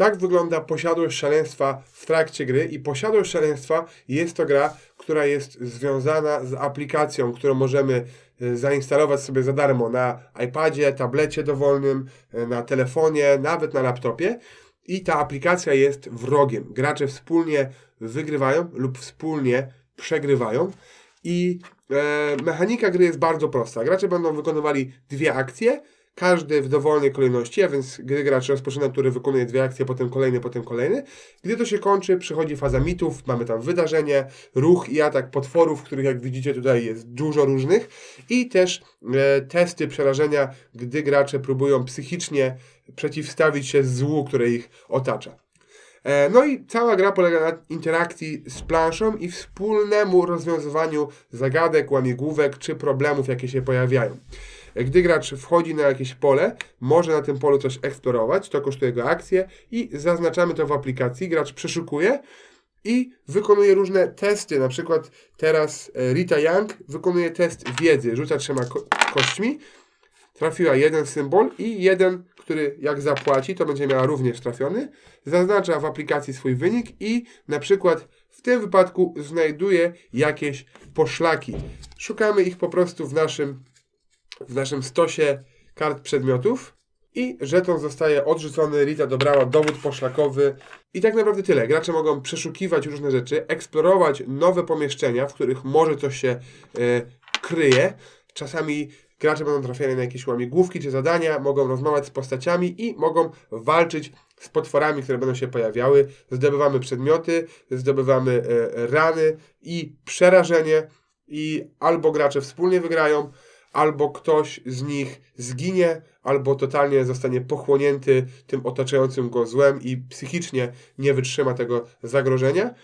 Tak wygląda posiadłość szaleństwa w trakcie gry i posiadłość szaleństwa jest to gra, która jest związana z aplikacją, którą możemy e, zainstalować sobie za darmo na iPadzie, tablecie dowolnym, e, na telefonie, nawet na laptopie. I ta aplikacja jest wrogiem. Gracze wspólnie wygrywają lub wspólnie przegrywają. I e, mechanika gry jest bardzo prosta. Gracze będą wykonywali dwie akcje, każdy w dowolnej kolejności, a więc gdy gracz rozpoczyna, który wykonuje dwie akcje, potem kolejny, potem kolejny. Gdy to się kończy, przychodzi faza mitów, mamy tam wydarzenie, ruch i atak potworów, których jak widzicie tutaj jest dużo różnych i też e, testy przerażenia, gdy gracze próbują psychicznie przeciwstawić się złu, które ich otacza. E, No i cała gra polega na interakcji z planszą i wspólnemu rozwiązywaniu zagadek, łamigłówek czy problemów, jakie się pojawiają. Gdy gracz wchodzi na jakieś pole, może na tym polu coś eksplorować, to kosztuje go akcję i zaznaczamy to w aplikacji. Gracz przeszukuje i wykonuje różne testy. Na przykład teraz e, Rita Young wykonuje test wiedzy, rzuca trzema ko- kośćmi, trafiła jeden symbol i jeden, który jak zapłaci, to będzie miała również trafiony, zaznacza w aplikacji swój wynik i na przykład w tym wypadku znajduje jakieś poszlaki. Szukamy ich po prostu w naszym, w naszym stosie kart przedmiotów i żeton zostaje odrzucony, Rita dobrała dowód poszlakowy i tak naprawdę tyle. Gracze mogą przeszukiwać różne rzeczy, eksplorować nowe pomieszczenia, w których może coś się e, kryje. Czasami gracze będą trafiali na jakieś łamigłówki czy zadania, mogą rozmawiać z postaciami i mogą walczyć z potworami, które będą się pojawiały. Zdobywamy przedmioty, zdobywamy e, rany i przerażenie i albo gracze wspólnie wygrają, albo ktoś z nich zginie, albo totalnie zostanie pochłonięty tym otaczającym go złem i psychicznie nie wytrzyma tego zagrożenia.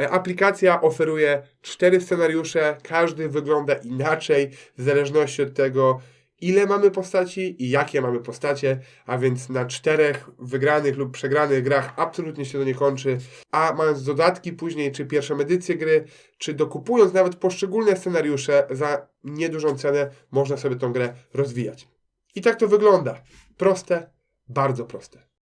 E, Aplikacja oferuje cztery scenariusze, każdy wygląda inaczej w zależności od tego, ile mamy postaci i jakie mamy postacie, a więc na czterech wygranych lub przegranych grach absolutnie się to nie kończy, a mając dodatki później, czy pierwszą edycję gry, czy dokupując nawet poszczególne scenariusze za niedużą cenę, można sobie tą grę rozwijać. I tak to wygląda. Proste, bardzo proste.